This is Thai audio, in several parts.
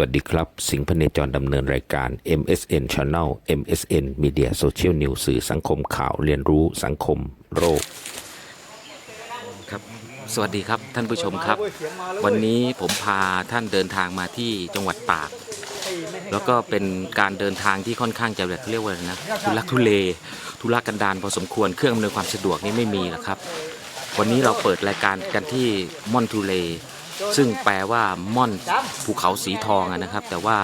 วัสดีครับ สิงห์พเนจรดำเนินรายการ MSN Channel MSN Media Social News สื่อสังคมข่าวเรียนรู้สังคมโรคครับ สวัสดีครับท่านผู้ชมครับ วันนี้ผมพาท่านเดินทางมาที่จังหวัดตาก แล้วก็เป็นการเดินทางที่ค่อนข้างจะแบบเรียกว่านะทุลักทุเลทุรกันดารพอสมควรเครื่องอำนวยความสะดวกนี่ไม่มีนะครับ วันนี้เราเปิดรายการกันที่ม่อนทุเล ซึ่งแปลว่าม่อนภูเขาสีทองอะนะครับ แต่ว่า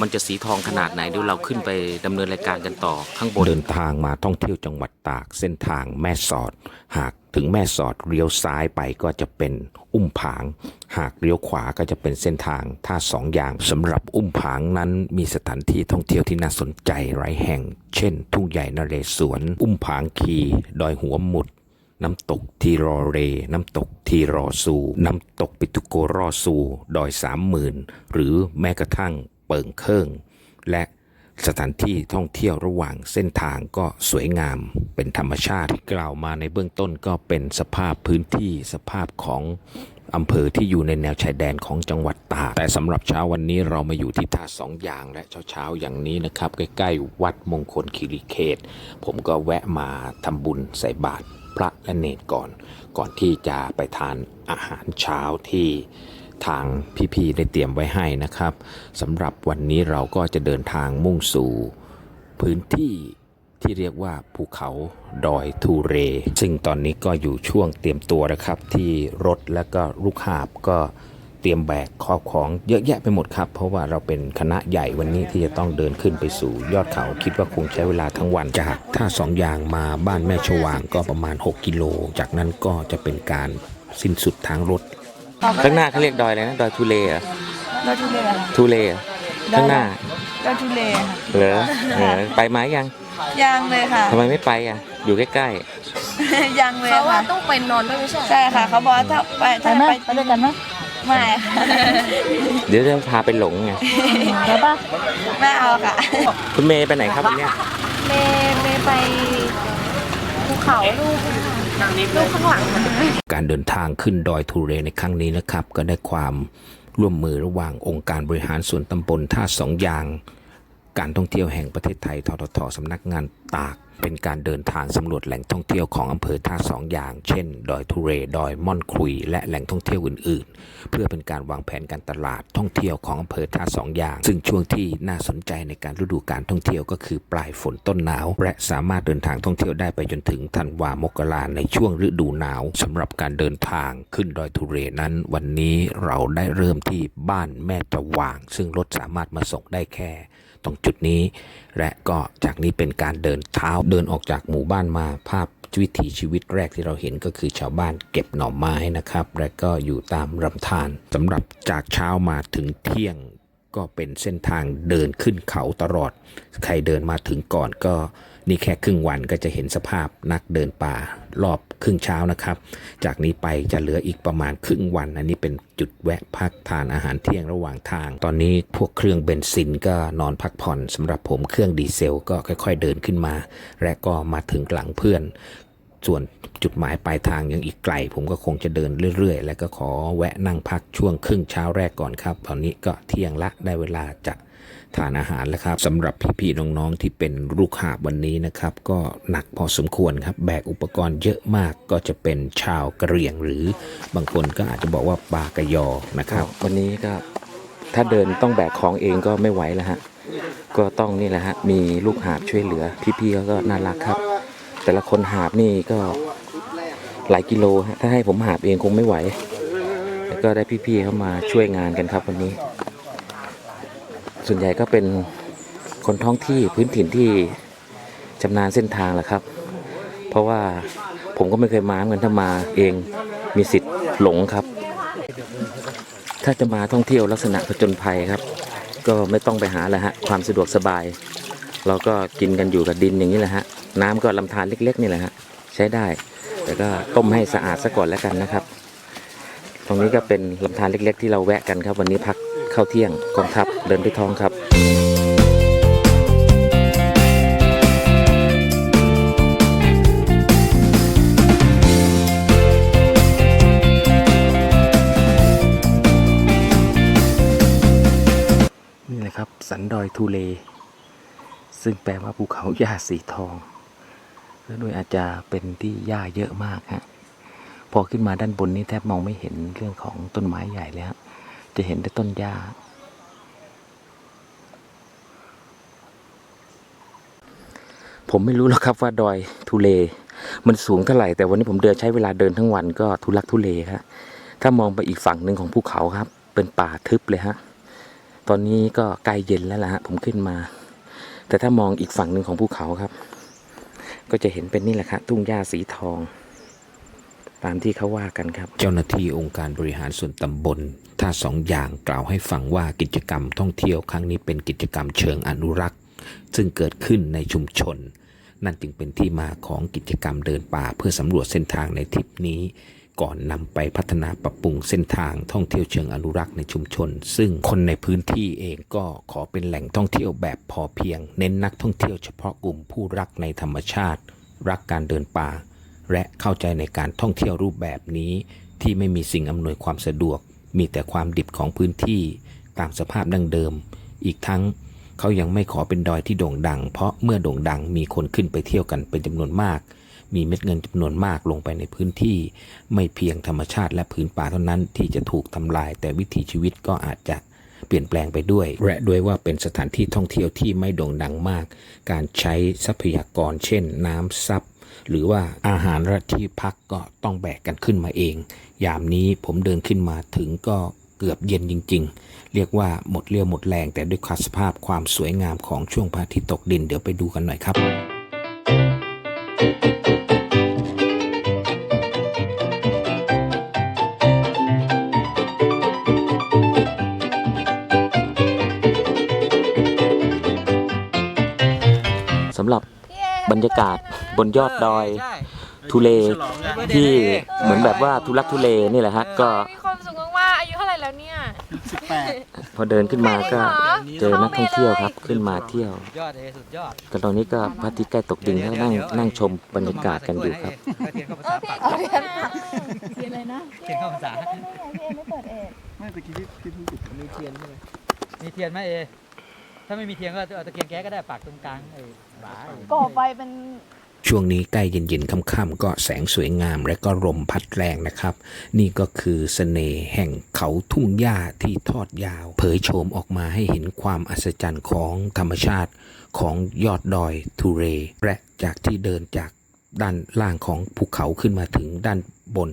มันจะสีทองขนาดไหนเดี๋ยวเราขึ้นไปดำเนินรายการกันต่อข้างบนเดินทางมาท่องเที่ยวจังหวัดตาก เส้นทางแม่สอด หากถึงแม่สอดเลี้ยวซ้ายไปก็จะเป็นอุ้มผาง หากเลี้ยวขวาก็จะเป็นเส้นทางท่าสองอย่างสำหรับอุ้มผางนั้นมีสถานที่ท่องเที่ยวที่น่าสนใจหลายแห่ง เช่น ทุ่งใหญ่นเรศวร อุ้มผางคี ดอยหัวหมุด น้ำตกทีรอเร น้ำตกทีรอซู น้ำตกปิตุโกรอซู ดอยสามหมื่นหรือแม้กระทั่งเปิงเคิงและสถานที่ท่องเที่ยวระหว่างเส้นทางก็สวยงามเป็นธรรมชาติที่กล่าวมาในเบื้องต้นก็เป็นสภาพพื้นที่สภาพของอำเภอที่อยู่ในแนวชายแดนของจังหวัดตากแต่สำหรับเช้าวันนี้เรามาอยู่ที่ท่าสองอย่างและเช้าๆอย่างนี้นะครับ ใกล้ๆวัดมงคลคีรีเขต ผมก็แวะมาทำบุญใส่บาตร พระและเนตรก่อน ก่อนที่จะไปทานอาหารเช้าที่ทางพี่ๆได้เตรียมไว้ให้นะครับสำหรับวันนี้เราก็จะเดินทางมุ่งสู่พื้นที่ที่เรียกว่าภูเขาดอยทูเร ซึ่งตอนนี้ก็อยู่ช่วงเตรียมตัวนะครับ ที่รถและก็ลูกหาบก็ เตรียมแบกครอบของเยอะแยะไปหมดครับ เพราะว่าเราเป็นคณะใหญ่วันนี้ที่จะต้องเดินขึ้นไปสู่ยอดเขา คิดว่าคงใช้เวลาทั้งวันจากท่าสองอย่างมาบ้านแม่ชวางก็ประมาณ 6 กิโล จากนั้นก็จะเป็นการสิ้นสุดทางรถข้างหน้าเขาเรียกดอยอะไรนะดอยทุเลเหรอดอยทุเรศค่ะทุเลเหรอข้างหน้าดอยทุเรศค่ะเหรอเออไปไหมยังยังเลยค่ะทำไมไม่ไปอะ อยู่ใกล้ยังเลยเขาว่าค่ะต้องไปนอนด้วยไม่ใช่ใช่ค่ะเขาบอกว่าถ้าไปถ้าไปไปด้วยกันไหม ไม่ค่ะๆเดี๋ยวจะพาไปหลงไงไปปะไม่เอาค่ะ คุณเมย์ไปไหนครับวันเนี้ยเมย์เมย์ไปภูเขาลูกลูกข้างหลังนะการเดินทางขึ้นดอยทูเรในครั้งนี้นะครับ ก็ได้ความร่วมมือระหว่างองค์การบริหารส่วนตำบลท่าสองยาง การท่องเที่ยวแห่งประเทศไทยทททสำนักงานตาก เป็นการเดินทางสำรวจแหล่งท่องเที่ยวของอำเภอท่าสองอย่าง เช่น ดอยทูเร ดอยม่อนคุย และแหล่งท่องเที่ยวอื่น ๆ เพื่อเป็นการวางแผนการตลาดท่องเที่ยวของอำเภอท่าสองอย่าง ซึ่งช่วงที่น่าสนใจในการฤดูการท่องเที่ยวก็คือปลายฝนต้นหนาว และสามารถเดินทางท่องเที่ยวได้ไปจนถึงธันวามกราในช่วงฤดูหนาวสำหรับการเดินทางขึ้นดอยทูเรนั้น วันนี้เราได้เริ่มที่บ้านแม่ตะว่าง ซึ่งรถสามารถมาส่งได้แค่ ตรงจุดนี้ และก็จากนี้เป็นการเดินเท้าเดินออกจากหมู่บ้านมาภาพวิถีชีวิตแรกที่เราเห็นก็คือชาวบ้านเก็บหน่อไม้นะครับ และก็อยู่ตามลำธารสำหรับจากเช้ามาถึงเที่ยงก็เป็นเส้นทางเดินขึ้นเขาตลอด ใครเดินมาถึงก่อนก็ นี่แค่ครึ่งวันก็จะเห็นสภาพนักเดินป่ารอบครึ่งเช้านะครับ จากนี้ไปจะเหลืออีกประมาณครึ่งวัน อันนี้เป็นจุดแวะพักทานอาหารเที่ยงระหว่างทาง ตอนนี้พวกเครื่องเบนซินก็นอนพักผ่อนสำหรับผมเครื่องดีเซลก็ค่อย ๆ เดินขึ้นมา และก็มาถึงหลังเพื่อนส่วนจุดหมายปลายทางยังอีกไกล ผมก็คงจะเดินเรื่อย ๆ แล้วก็ขอแวะนั่งพักช่วงครึ่งเช้าแรกก่อนครับ ตอนนี้ก็เที่ยงละได้เวลาจะ ทานอาหารแล้วครับสำหรับพี่ๆน้องๆที่เป็นลูกหาบวันนี้นะครับ ก็หนักพอสมควรครับ แบกอุปกรณ์เยอะมากก็จะเป็นชาวกะเหรี่ยง หรือบางคนก็อาจจะบอกว่าปากะยอนะครับ วันนี้ก็ถ้าเดินต้องแบกของเองก็ไม่ไหวแล้วฮะก็ต้องนี่แหละฮะมีลูกหาบช่วยเหลือ พี่ๆเขาก็น่ารักครับ แต่ละคนหาบนี่ก็หลายกิโลฮะถ้าให้ผมหาบเองคงไม่ไหวแล้วก็ได้พี่ๆเข้ามาช่วยงานกันครับวันนี้ ส่วนใหญ่ก็เป็นคนท้องที่พื้นถิ่นที่ชำนาญเส้นทางแหละครับ เพราะว่าผมก็ไม่เคยมาเหมือนถ้ามาเองมีสิทธิ์หลงครับ ถ้าจะมาท่องเที่ยวลักษณะผจญภัยครับ ก็ไม่ต้องไปหาแล้วฮะความสะดวกสบาย เราก็กินกันอยู่กับดินอย่างนี้แหละฮะน้ำก็ลำธารเล็กๆนี่แหละฮะใช้ได้ แต่ก็ต้มให้สะอาดซะก่อนแล้วกันนะครับ ตรงนี้ก็เป็นลำธารเล็ก ๆ ที่เราแวะกันครับ วันนี้พัก เข้าเที่ยงกองทัพเดินด้วยท้องครับนี่นะครับสันดอยทูเล ซึ่งแปลว่าภูเขาหญ้าสีทองและโดยอาจจะเป็นที่หญ้าเยอะมากฮะพอขึ้นมาด้านบนนี้แทบมองไม่เห็นเรื่องของต้นไม้ใหญ่เลยฮะ จะเห็นแต่ต้นหญ้า ผมไม่รู้หรอกครับว่าดอยทุเล มันสูงเท่าไหร่ แต่วันนี้ผมเดินใช้เวลาเดินทั้งวันก็ทุลักทุเลครับถ้ามองไปอีกฝั่งหนึ่งของภูเขาครับ เป็นป่าทึบเลยฮะ ตอนนี้ก็ใกล้เย็นแล้วล่ะฮะผมขึ้นมา แต่ถ้ามองอีกฝั่งหนึ่งของภูเขาครับ ก็จะเห็นเป็นนี่แหละครับทุ่งหญ้าสีทอง ตามที่เขาว่ากันครับ เจ้าหน้าที่องค์การบริหารส่วนตำบลท่าสองอย่างกล่าวให้ฟังว่ากิจกรรมท่องเที่ยวครั้งนี้เป็นกิจกรรมเชิงอนุรักษ์ ซึ่งเกิดขึ้นในชุมชน นั่นจึงเป็นที่มาของกิจกรรมเดินป่าเพื่อสำรวจเส้นทางในทริปนี้ ก่อนนำไปพัฒนาปรับปรุงเส้นทางท่องเที่ยวเชิงอนุรักษ์ในชุมชน ซึ่งคนในพื้นที่เองก็ขอเป็นแหล่งท่องเที่ยวแบบพอเพียง เน้นนักท่องเที่ยวเฉพาะกลุ่มผู้รักในธรรมชาติ รักการเดินป่า และเข้าใจในการท่องเที่ยวรูปแบบนี้ ที่ไม่มีสิ่งอำนวยความสะดวก มีแต่ความดิบของพื้นที่ ตามสภาพดั้งเดิม อีกทั้งเขายังไม่ขอเป็นดอยที่โด่งดัง เพราะเมื่อโด่งดังมีคนขึ้นไปเที่ยวกันเป็นจำนวนมาก มีเม็ดเงินจำนวนมากลงไปในพื้นที่ ไม่เพียงธรรมชาติและพื้นป่าเท่านั้นที่จะถูกทำลาย แต่วิถีชีวิตก็อาจจะเปลี่ยนแปลงไปด้วย และด้วยว่าเป็นสถานที่ท่องเที่ยวที่ไม่โด่งดังมาก การใช้ทรัพยากรเช่น น้ำซับ หรือว่าอาหารและที่พักก็ต้องแบกกันขึ้นมาเอง ยามนี้ผมเดินขึ้นมาถึงก็เกือบเย็นจริง ๆ เรียกว่าหมดเรี่ยวหมดแรงแต่ด้วยสภาพความสวยงามของช่วงพระอาทิตย์ตกดินเดี๋ยวไปดูกันหน่อยครับ บบรรยากาศบนยอดดอยทุเลที่เหมือนแบบว่าทุลักทุเลนี่แหละฮะก็มีความสุขมากๆอายุเท่าไหร่แล้วเนี่ย พอเดินขึ้นมาก็เจอนักท่องเที่ยวครับขึ้นมาเที่ยวยอดเลยสุดยอดก็ตอนนี้ก็พระอาทิตย์ใกล้ตกดินก็นั่งนั่งชมบรรยากาศกันอยู่ครับเทียนเข้าภาษาปากเอาเรียนเรียนอะไรนะเทียนเข้าภาษาพี่เอไม่เปิดเอกไม่ตะกี้พี่พี่พูดมีเทียนใช่ไหมมีเทียนไหมเอ ถ้าไม่มีเทียนก็เอาตะเกียงแก๊สก็ได้ปากตรงกลางไอ้ฝาก่อไฟเป็นช่วงนี้ใกล้เย็นๆค่ำๆก็แสงสวยงามและก็ลมพัดแรงนะครับ นี่ก็คือเสน่ห์แห่งเขาทุ่งหญ้าที่ทอดยาว เผยโฉมออกมาให้เห็นความอัศจรรย์ของธรรมชาติของยอดดอยทูเร และจากที่เดินจากด้านล่างของภูเขาขึ้นมาถึงด้านบน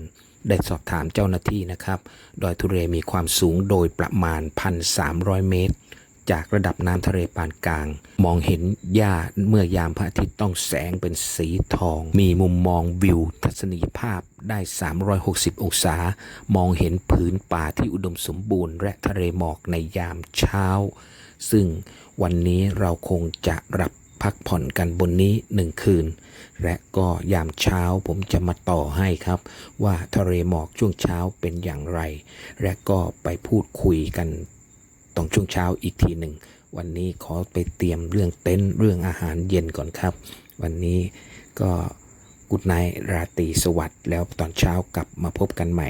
ได้สอบถามเจ้าหน้าที่นะครับ ดอยทุเรมีความสูงโดยประมาณ 1,300 เมตร จากระดับน้ำทะเลปานกลาง มองเห็นหญ้าเมื่อยามพระอาทิตย์ต้องแสงเป็นสีทอง มีมุมมองวิวทัศนียภาพได้ 360 องศา มองเห็นผืนป่าที่อุดมสมบูรณ์ และทะเลหมอกในยามเช้า ซึ่งวันนี้เราคงจะรับพักผ่อนกันบนนี้หนึ่งคืน และก็ยามเช้าผมจะมาต่อให้ครับ ว่าทะเลหมอกช่วงเช้าเป็นอย่างไร และก็ไปพูดคุยกัน ตอนช่วงเช้าอีกทีหนึ่ง วันนี้ขอไปเตรียมเรื่องเต็นท์เรื่องอาหารเย็นก่อนครับ วันนี้ก็กุดไนราตรีสวัสดิ์แล้วตอนเช้ากลับมาพบกันใหม่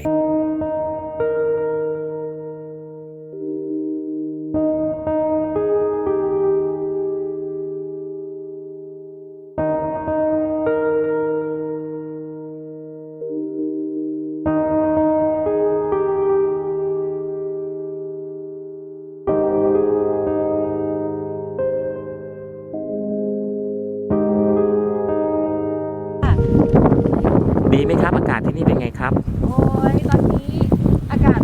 ดีไหมครับ อากาศที่นี่เป็นไงครับ โอ้ยตอนนี้อากาศ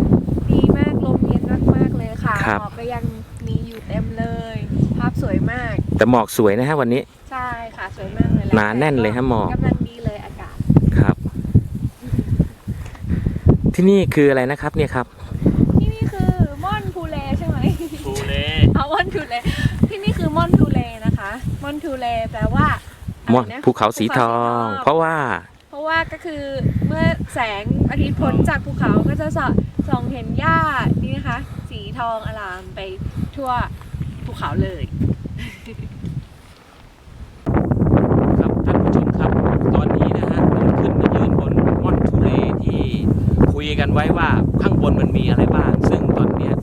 ดีมากลมเย็นมากๆเลยค่ะครับ หมอกก็ยังมีอยู่เต็มเลย ภาพสวยมาก แต่หมอกสวยนะฮะวันนี้ ใช่ค่ะสวยมากเลยหนาแน่นเลยฮะหมอก กำลังดีเลยอากาศ ครับ ที่นี่คืออะไรนะครับเนี่ยครับ ที่นี่คือม่อนทูเลใช่ไหม ทูเลเอาม่อนทูเลที่นี่คือม่อนทูเลนะคะ ม่อนทูเลแปลว่าอะมไรอนนะภูเขาสีทอง เพราะว่าเพราะว่าก็คือเมื่อแสงอาทิตย์พ้นจากภูเขาก็จะส่องเห็นหญ้านี่นะคะ สีทองอลามไปทั่วภูเขาเลยครับท่านผู้ชมครับ ตอนนี้นะฮะผมขึ้นมายืนบนมอนทูเลที่คุยกันไว้ว่าข้างบนมันมีอะไรบ้าง ซึ่งตอนนี้ย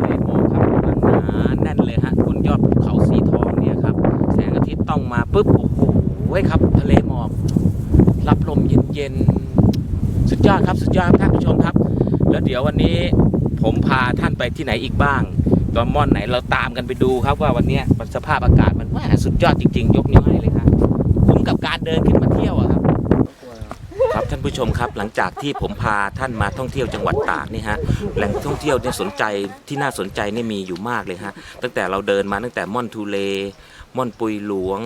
เลโมครับมันหนาแน่นเลยฮะบนยอดภูเขาสีทองเนี่ยครับ แสงอาทิตย์ต้องมาปุ๊บโอ้โหครับทะเล ย็นสุดยอดครับสุดยอดท่านผู้ชมครับ แล้วเดี๋ยววันนี้ผมพาท่านไปที่ไหนอีกบ้างตอนม่อนไหนเราตามกันไปดูครับว่าวันนี้สภาพอากาศมันว่าสุดยอดจริง ๆ ยกนิ้วให้เลยครับคุ้มกับการเดินขึ้นมาเที่ยวอะครับครับท่านผู้ชมครับหลังจากที่ผมพาท่านมาท่องเที่ยวจังหวัดตากนี่ฮะแหล่งท่องเที่ยวเนี่ยสนใจที่น่าสนใจเนี่ยมีอยู่มากเลยฮะตั้งแต่เราเดินมาตั้งแต่ม่อนทูเล ม่อนปุยหลวง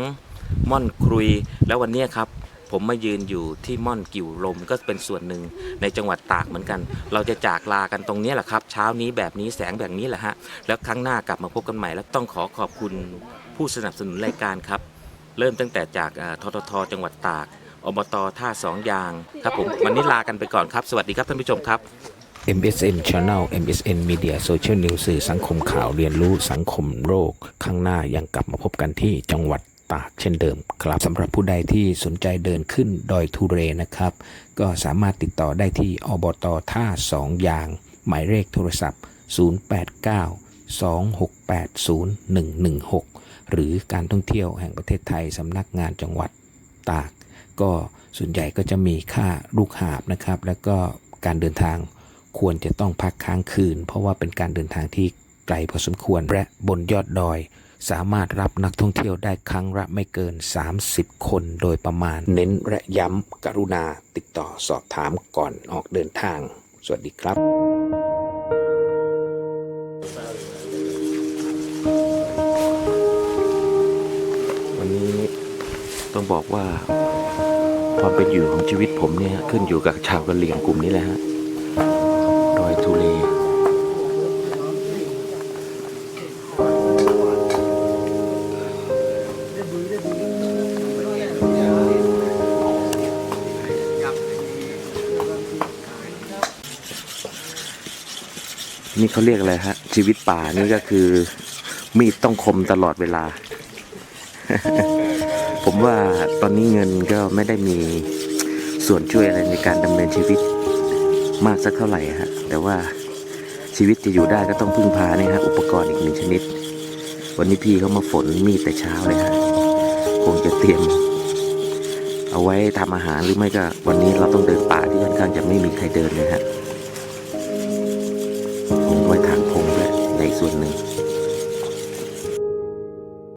ม่อนครุย แล้ววันนี้ครับ ผมมายืนอยู่ที่ม่อนกิ่วลมก็เป็นส่วนหนึ่งในจังหวัดตากเหมือนกัน เราจะจากลากันตรงนี้แหละครับ เช้านี้แบบนี้แสงแบบนี้แหละฮะ แล้วครั้งหน้ากลับมาพบกันใหม่ แล้วต้องขอขอบคุณผู้สนับสนุนรายการครับ เริ่มตั้งแต่จากทททจังหวัดตากอบตท่าสองยางครับผมวันนี้ลากันไปก่อนครับ สวัสดีครับท่านผู้ชมครับ MSN Channel MSN Media Social News สื่อสังคมข่าวเรียนรู้สังคมโรคข้างหน้ายังกลับมาพบกันที่จังหวัด ตากเช่นเดิมครับสำหรับผู้ใดที่สนใจเดินขึ้นดอยทุเรนะครับ ก็สามารถติดต่อได้ที่อบตท่าสองยาง หมายเลขโทรศัพท์ 089 268 0116 หรือการท่องเที่ยวแห่งประเทศไทยสำนักงานจังหวัดตาก ก็ส่วนใหญ่ก็จะมีค่าลูกหาบนะครับ แล้วก็การเดินทางควรจะต้องพักค้างคืน เพราะว่าเป็นการเดินทางที่ไกลพอสมควรและบนยอดดอย สามารถรับนักท่องเที่ยวได้ครั้งละไม่เกิน 30 คนโดยประมาณ เน้นและย้ำกรุณาติดต่อสอบถามก่อนออกเดินทาง สวัสดีครับวันนี้ต้องบอกว่าความเป็นอยู่ของชีวิตผมเนี่ยขึ้นอยู่กับชาวกะเหรี่ยงกลุ่มนี้แหละฮะ นี่เขาเรียกอะไรฮะ ชีวิตป่านี่ก็คือ มีดต้องคมตลอดเวลา ผมว่าตอนนี้เงินก็ไม่ได้มีส่วนช่วยอะไรในการดำเนินชีวิตมากสักเท่าไหร่ฮะ แต่ว่าชีวิตจะอยู่ได้ก็ต้องพึ่งพาเนี่ยฮะอุปกรณ์อีกหนึ่งชนิด วันนี้พี่เขามาฝนมีดแต่เช้าเลยฮะคงจะเตรียม เอาไว้ทำอาหารหรือไม่ก็วันนี้เราต้องเดินป่าที่ค่อนข้างจะไม่มีใครเดินเลยฮะ คง